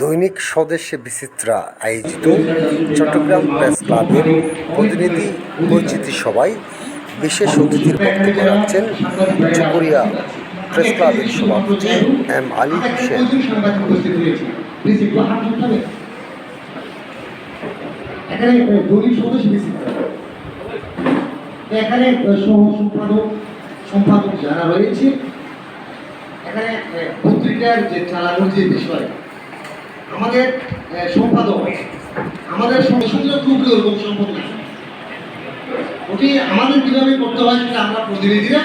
দৈনিক স্বদেশে বিচিত্রা আয়োজিত চট্টগ্রাম প্রেস ক্লাবের প্রতিনিধি পরিচিতি সভায় বিশেষ অতিথির বক্তব্য রাখছেন চকরিয়া প্রেস ক্লাবের সভাপতি এম আলী হোসেন এখানে সহ সম্পাদক সম্পাদক যারা রয়েছে, এখানে পত্রিকার যে চালানোর যে বিষয় আমাদের সম্পাদক, আমাদের সংসদীয় খুব ওরকম সম্পদ ওটি আমাদের কীভাবে করতে হয় সেটা আমরা প্রতিনিধিরা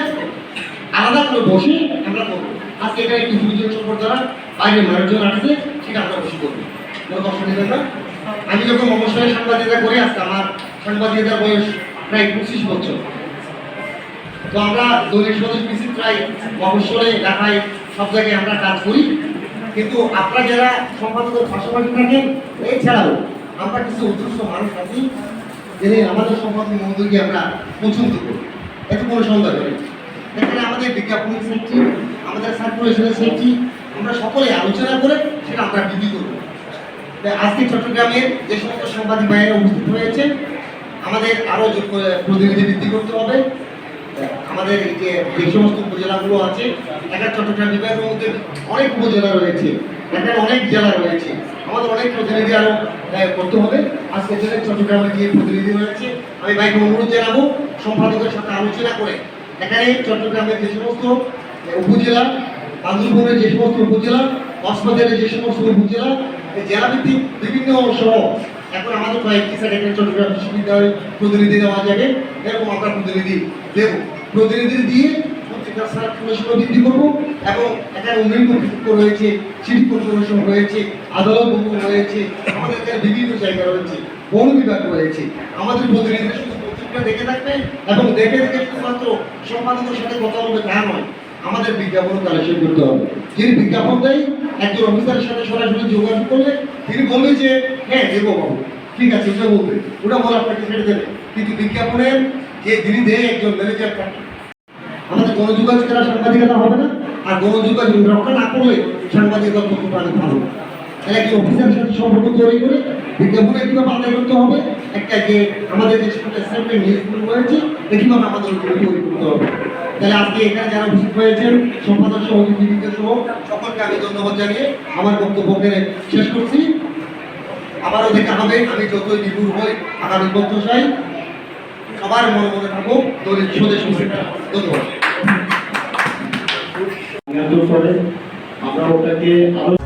আলাদা করে বসে আমরা করব। আজকে এটা একটু দুজন সম্পদ দ্বারা বাইরে মানুষজন আসছে, সেটা আমরা বসে করব। কোনো না আমি যখন অবসরে সাংবাদিকতা করে, আজকে আমার সাংবাদিকতার বয়স প্রায় পঁচিশ বছর। তো আমরা দৈনিক স্বদেশ বিচিত্রায় অবসরে ঢাকায় সব জায়গায় আমরা কাজ করি। কিন্তু আপনারা যারা সম্পাদকের পাশাপাশি থাকেন এছাড়াও আমরা কিছু উদ্দেশ্য মানুষ আছি যিনি আমাদের সম্পাদক মহোদয়কে আমরা পছন্দ করি। এত কোনো সন্দেহ নেই এখানে আমাদের বিজ্ঞাপনের সেটটি, আমাদের সার্কুলেশনের সেটটি, আমরা সকলে আলোচনা করে সেটা আমরা বিধি করব। আজকে চট্টগ্রামের যে সমস্ত সাংবাদিক ভাইয়েরা উপস্থিত হয়েছে, আমাদের আরও প্রতিনিধি বৃদ্ধি করতে হবে। আমাদের যে সমস্ত উপজেলাগুলো আছে একটা চট্টগ্রাম বিভাগের মধ্যে অনেক উপজেলা রয়েছে এখানে অনেক জেলা রয়েছে। আমাদের অনেক প্রতিনিধি আরও আহ, করতে হবে। আজকে জেলায় চট্টগ্রামে যে প্রতিনিধি রয়েছে আমি ভাইকে অনুরোধ জানাব সম্পাদকের সাথে আলোচনা করে। এখানে চট্টগ্রামের যে সমস্ত উপজেলা বান্দরবনের যে সমস্ত উপজেলা কক্সবাজারের যে সমস্ত উপজেলা জেলাভিত্তিক বিভিন্ন সহ এখন আমাদের কয়েকটি স্যার এখানে চট্টগ্রাম বিশ্ববিদ্যালয়ে প্রতিনিধি দেওয়া যাবে এরকম আমরা প্রতিনিধি দেব। প্রতিনিধি দিয়ে পত্রিকার সার্কুলেশন বৃদ্ধি করব এবং এখানে উন্নয়ন কর্তৃপক্ষ রয়েছে, সিটি কর্পোরেশন রয়েছে, আদালত ভবন রয়েছে, আমাদের এখানে বিভিন্ন জায়গা রয়েছে, বন বিভাগ রয়েছে। আমাদের প্রতিনিধিরা শুধু পত্রিকা দেখে থাকবে এবং দেখে দেখে শুধুমাত্র সম্পাদকের সাথে কথা বলবে তা আমাদের বিজ্ঞাপন কালেকশন করতে হবে। যিনি বিজ্ঞাপন দেয়, একজন অফিসারের সাথে সরাসরি যোগাযোগ করলে তিনি বলবে যে হ্যাঁ দেবো বাবু, ঠিক আছে ওটা বলবে। ওটা বলে আপনাকে ছেড়ে কিন্তু বিজ্ঞাপনের যে দেয় একজন ম্যানেজার থাকে আমাদের গণযোগাযোগ ছাড়া সাংবাদিকতা হবে না? আর গণযোগাযোগ রক্ষা না করলে সাংবাদিকতা করতে পারে ভালো তাহলে একজন অফিসারের সাথে সম্পর্ক তৈরি করে বিজ্ঞাপনে কীভাবে আদায় করতে হবে। একটা যে আমাদের যে অ্যাসাইনমেন্ট নিউজগুলো রয়েছে কীভাবে আমাদের তৈরি করতে হবে। তাহলে আজকে এখানে যারা উপস্থিত হয়েছেন, সম্পাদক সহ, অতিথিবৃন্দ সহ, সকলকে আমি ধন্যবাদ জানিয়ে আমার বক্তব্যকে শেষ করছি। আবারও দেখা হবে। আমি যতই বিপুল হই, আগামী বছর চাই সবার মনে মনে থাকুক দলের সমস্যাটা ধন্যবাদ। আমরা ওটাকে আলো